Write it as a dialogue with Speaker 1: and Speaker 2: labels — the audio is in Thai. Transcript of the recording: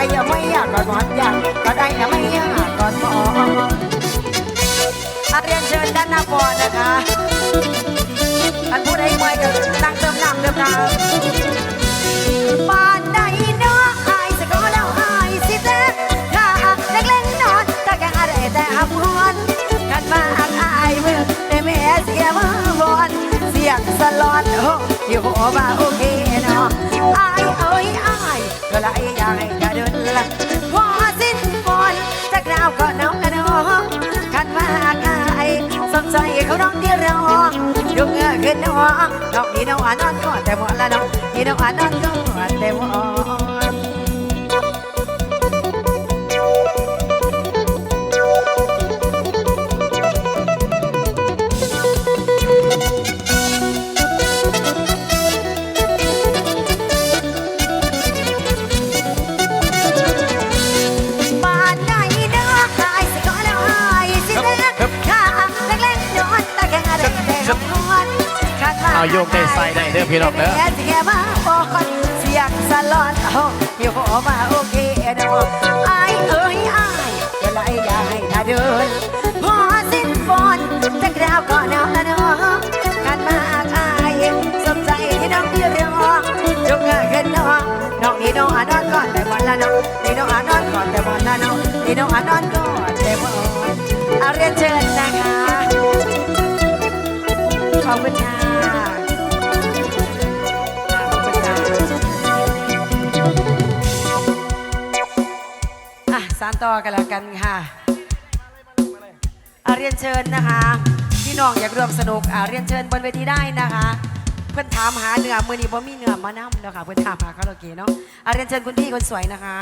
Speaker 1: ได้ยังไม่อยากกอดหมอนอยากก็ได้ยังไม่อยากกอดหมอนอาเรียนเชิญด้านหน้าบอนะคะอันผู้ใดมวยกับนั่งเติมน้ำเติมน้ำบ้านใดเนาะอายสะก็แล้วอายสิแต่ถ้าเล็กเล่นนอนตะแกงอะไรแต่หำฮอนกันมาอายมือแต่แม่เสียมือบอลเสียงสลอนโอ้อยู่หัวมาโอเคเนาะอาย เขาน้องเดียวรอยกเงยขึ้นน้องน้องนี่น้องอ่านนอนก็แต่หมดละน้องนี่น้องอ่านนอนก็ เอา
Speaker 2: โยกได้ใส่ได้เด้อพี่น้องเด้อ
Speaker 1: แม่สิแกมาบอกเสียงสลอนเอาอยู่หัวมาโอเคเนาะอเอ้ยไอายก็เลยอยากให้าเดินพอสิ้นฝนจะกราวก่อนเอาละเนาะกันมากอายสมใจที่น้องเดียวรอจงเงยขึ้นน้องน้องนี่น้องอ่านอนก่อนแต่หมดละน้องนี่น้องอ่านอนก่อนแต่หมดละน้องนี่น้องอ่านอนก่อนแต่หมดเอาเรียนเชิญนะคะขอบคุณค่ะ สานต่อกันแล้วกันค่ะอาเรียนเชิญนะคะพี่น้องอยากร่วมสนุกอ่าเรียนเชิญบนเวทีได้นะคะ เพื่อนถามหาเนื้อมือนี้บ่มีเนื้อมานำเนาะค่ะเพื่อนถามหาคาราโอเกะเนาะอาเรียนเชิญคุณพี่คนสวยนะคะ